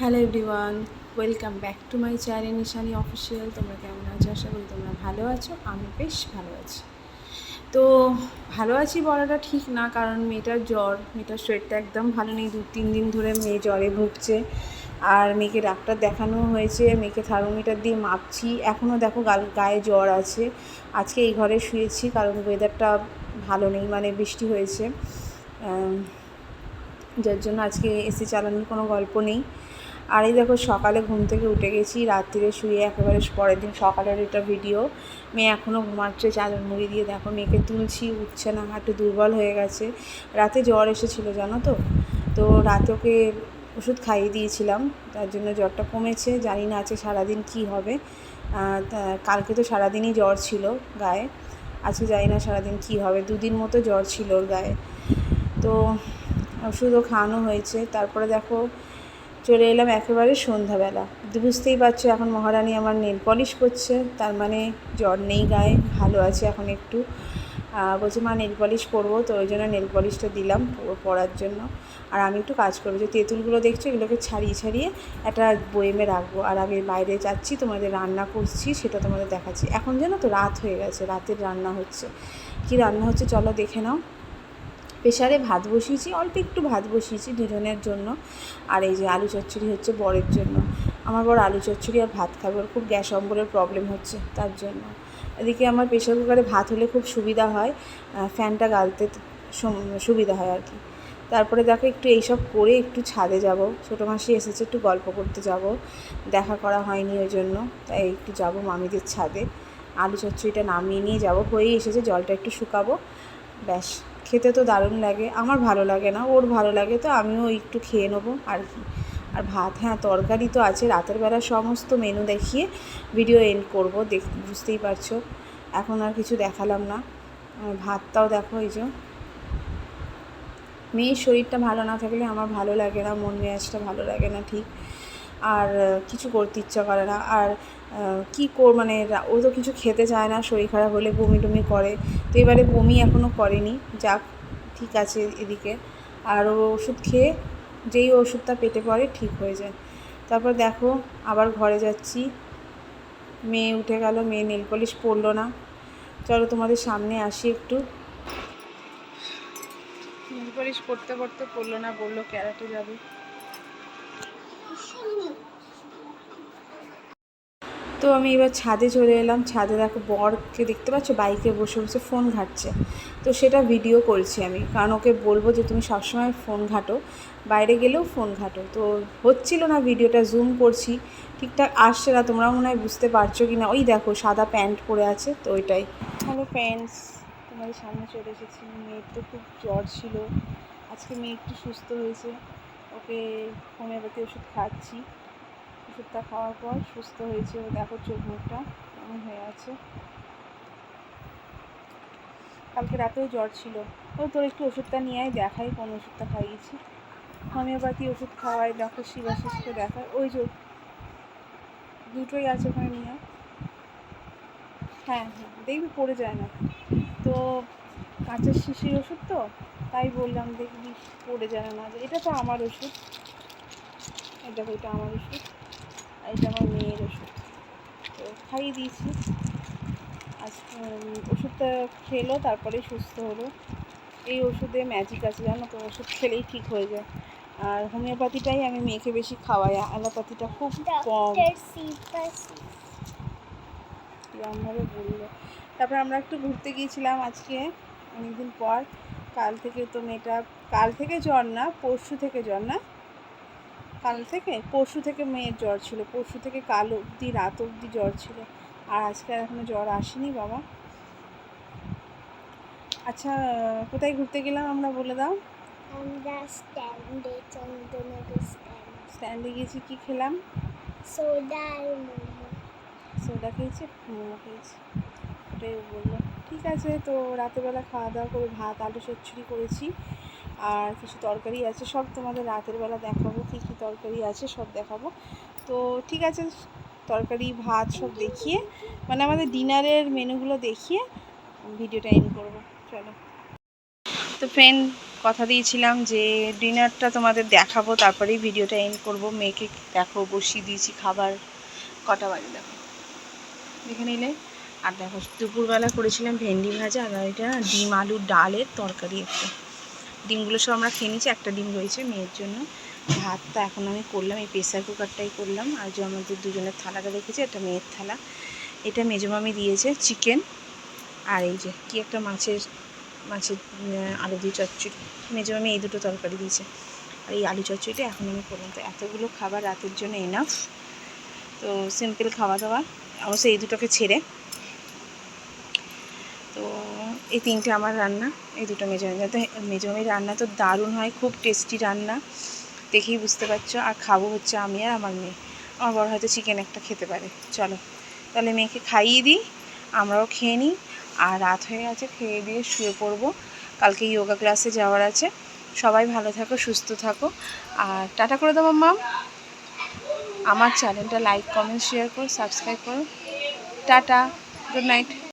Hello everyone, welcome back to my channel Nishani official. তোমরা কেমন আছো? আশা করি তোমরা ভালো আছো, আমি বেশ ভালো আছি। তো ভালো আছি বলাটা ঠিক না, কারণ মেয়েটার জ্বর, মেয়েটার শরীরটা একদম ভালো নেই। দু তিন দিন ধরে মেয়ে জ্বরে ভুগছে, আর মেয়েকে ডাক্তার দেখানো হয়েছে, মেয়েকে থার্মোমিটার দিয়ে মাপছি। এখনও দেখো গাল, গায়ে জ্বর আছে। আজকে এই ঘরে শুয়েছি, কারণ ওয়েদারটা ভালো নেই মানে বৃষ্টি হয়েছে। যার জন্য আজকে এসি চালানোর কোনো গল্প নেই। আর এই দেখো সকালে ঘুম থেকে উঠে গেছি, রাত্রিরে শুয়ে একেবারে পরের দিন সকালের এটা ভিডিও মেয়ে এখনও ঘুমাচ্ছে, চাদর মুড়ি দিয়ে দেখো মেয়েকে তুলছি, উঠছে না একটু দুর্বল হয়ে গেছে। রাতে জ্বর এসেছিল, জানো তো? তো রাতে ওকে ওষুধ খাইয়ে দিয়েছিলাম, তার জন্য জ্বরটা কমেছে, জানি না আছে সারাদিন কি হবে। কালকে তো সারাদিনই জ্বর ছিল গায়ে, আজকে জানি না সারাদিন কি হবে, দুদিন মতো জ্বর ছিল ওর গায়ে। তো ওষুধও খাওয়ানো হয়েছে, তারপরে দেখো চলে এলাম একেবারে সন্ধ্যাবেলা। বুঝতেই পারছ এখন মহারানী আমার নেল পলিশ করছে, তার মানে জ্বর নেই গায়ে, ভালো আছে এখন একটু। বলছে, মা, নেল পলিশ করব। তো ওই জন্য নেল পলিশটা দিলাম প- পরার জন্য। আর আমি একটু কাজ করব। যে তেঁতুলগুলো দেখছ, এগুলোকে ছাড়িয়ে ছাড়িয়ে একটা বয়েমে রাখব। আর আমি বাইরে যাচ্ছি, তোমাদের রান্না করছি, সেটা তোমাদের দেখাচ্ছি। এখন জানো তো রাত হয়ে গেছে, রাতের রান্না হচ্ছে। কি রান্না হচ্ছে চলো দেখে নাও। প্রেশারে ভাত বসিয়েছি, অল্প একটু ভাত বসিয়েছি দুজনের জন্য। আর এই যে আলু চচ্চড়ি হচ্ছে বরের জন্য। আমার বড় আলু চচ্চড়ি আর ভাত খাবে, ওর খুব গ্যাস অম্বলের প্রবলেম হচ্ছে তার জন্য। এদিকে আমার প্রেশার কুকারে ভাত হলে খুব সুবিধা হয় ফ্যানটা গালতে সুবিধা হয় আর কি। তারপরে দেখো একটু এইসব করে একটু ছাদে যাব। ছোটো মাসি এসেছে একটু গল্প করতে যাব। দেখা করা হয়নি ওই জন্য, তাই একটু যাব মামিদের ছাদে। আলু চচ্চড়িটা নামিয়ে নিয়ে যাব। হয়েই এসেছে জলটা একটু শুকাবো। ব্যাস, খেতে তো দারুণ লাগে। আমার ভালো লাগে না, ওর ভালো লাগে, তো আমিও একটু খেয়ে নেব। আর কি। আর ভাত হ্যাঁ তরকারি তো আছে, রাতের বেলা সমস্ত মেনু দেখিয়ে ভিডিও এন্ড করব, দেখ, বুঝতেই পারছ। এখন আর কিছু দেখালাম না। ভাতটাও দেখো, এই যে। মেয়ের শরীরটা ভালো না থাকলে আমার ভালো লাগে না, মন মেজাজটা ভালো লাগে না, ঠিক। আর কিছু করতে ইচ্ছা করে না। আর কী কর মানে ও তো কিছু খেতে চায় না, শরীর খারাপ হলে বমি টমি করে। তো এবারে বমি এখনও করেনি। যাক, ঠিক আছে এদিকে। আর ও ওষুধ খেয়ে যেই ওষুধটা পেটে পড়ে ঠিক হয়ে যায়। তারপর দেখো, আবার ঘরে যাচ্ছি। মেয়ে উঠে গেল, মেয়ে নেল পলিশ পরলো না। চলো তোমাদের সামনে আসি একটু। নেল পলিশ করতে করতে পড়ল না, বলল ক্যারাটে যাবে। তো আমি এবার ছাদে চলে এলাম। ছাদে দেখো বরকে দেখতে পাচ্ছ? বাইকে বসে বসে ফোন ঘাঁটছে। তো সেটা ভিডিও করছি আমি। কারণ ওকে বলব যে তুমি সবসময় ফোন ঘাঁটো। বাইরে গেলেও ফোন ঘাঁটো। তো হচ্ছিল না ভিডিওটা জুম করছি। ঠিকঠাক আসছে না। তোমরাও মনে হয় বুঝতে পারছ কি না ওই দেখো, সাদা প্যান্ট পরে আছে। তো ওইটাই। হ্যালো ফ্রেন্ডস তোমাদের সামনে চলে এসেছি। মেয়ের তো খুব জ্বর ছিল। আজকে মেয়ে একটু সুস্থ হয়েছে। ওকে হোমিওপ্যাথি ওষুধ খাচ্ছি। ওষুধটা খাওয়ার পর সুস্থ হয়েছে। দেখো চোখ মুখটা কেমন হয়ে আছে। কালকে রাতেও জ্বর ছিল। ও তোর একটু ওষুধটা নিয়ে আয়, দেখাই কোন ওষুধটা খাইয়েছি। হোমিওপ্যাথি ওষুধ খাওয়াই, দেখো শিবাশিসকে দেখায় ওই যে দুটোই আছে ওখানে নিয়ে হ্যাঁ হ্যাঁ দেখবি পড়ে যায় না। তো কাঁচের শিশির ওষুধ তো, তাই বললাম দেখবি পড়ে যায় না। এটা তো আমার ওষুধ। এটা এটা আমার ওষুধ। এটা আমার মেয়ের ওষুধ। তো খাইয়ে দিয়েছি। আজ ওষুধটা খেলো তারপরে সুস্থ হলো। এই ওষুধে ম্যাজিক আছে জানো তো ওষুধ খেলেই ঠিক হয়ে যায়। আর হোমিওপ্যাথিটাই আমি মেয়েকে বেশি খাওয়াই অ্যালোপ্যাথিটা খুব কম। এরকমভাবে বলল। তারপর আমরা একটু ঘুরতে গিয়েছিলাম আজকে অনেকদিন পর। কাল থেকে তো মেয়েটা কাল থেকে জ্বর না পরশু থেকে জ্বর না? কাল থেকে পরশু থেকে মেয়ের জ্বর ছিল। পরশু থেকে কাল অবধি রাত অবধি জ্বর ছিল। আর আজকে এখনও জ্বর আসেনি বাবা। আচ্ছা কোথায় ঘুরতে গেলাম আমরা বলে দাও? আমরা স্ট্যান্ডে চন্দ্রনগর স্ট্যান্ড। স্ট্যান্ডে গিয়েছি কি খেলাম? সোডা আর মোমো। সোডা খেয়েছি মোমো খেয়েছি। ওটাই বলল। ঠিক আছে তো রাতেরবেলা খাওয়া দাওয়া করে ভাত আলু চচ্চড়ি করেছি। আর কিছু তরকারি আছে, সব তোমাদের রাতের বেলা দেখাবো, কী কী তরকারি আছে সব দেখাবো। তো ঠিক আছে, তরকারি, ভাত সব দেখিয়ে মানে আমাদের ডিনারের মেনুগুলো দেখিয়ে ভিডিওটা এন্ড করব, চলো। তো ফ্রেন্ড কথা দিয়েছিলাম যে ডিনারটা তোমাদের দেখাবো, তারপরেই ভিডিওটা এন্ড করব। মেয়েকে দেখো, বসিয়ে দিয়েছি খাবার, কটা বাজে দেখো। দেখে নিলে? আর দেখো, দুপুরবেলা করেছিলাম ভেন্ডি ভাজা আর এটা ডিম আলুর ডালের তরকারি একটা। ডিমগুলো সব আমরা খেয়ে নিচ্ছি একটা ডিম রয়েছে মেয়ের জন্য। ভাতটা এখন আমি করলাম, এই প্রেসার কুকারটাই করলাম। আর যে আমাদের দুজনের থালাটা রেখেছি, এটা মেয়ের থালা। এটা মেজমামি দিয়েছে চিকেন আর এই যে, কি একটা মাছের মাছের আলু দিয়ে চচ্চড়ি। মেজমামি এই দুটো তরকারি দিয়েছে। আর এই আলু চচ্চড়িটা এখন আমি করলাম। তো এতগুলো খাবার রাতের জন্য এনাফ তো সিম্পল খাওয়া দাওয়া। অবশ্যই এই দুটোকে ছেড়ে এই তিনটে আমার রান্না, এই দুটো মেজমামি তো মেজমামির রান্না তো দারুণ হয়, খুব টেস্টি রান্না। দেখেই বুঝতে পারছ, আর খাব হচ্ছে আমি আর আমার মেয়ে। আমার বড় হয়তো চিকেন একটা খেতে পারে। চলো, তাহলে মেয়েকে খাইয়ে দিই, আমরাও খেয়ে নিই, আর রাত হয়ে গেছে, খেয়ে দিয়ে শুয়ে পড়ব। কালকে যোগা ক্লাসে যাওয়ার আছে। সবাই ভালো থাকো, সুস্থ থাকো। আর টাটা করে দেবো মাম আমার চ্যানেলটা লাইক কমেন্ট শেয়ার করো সাবস্ক্রাইব করো। Tata good night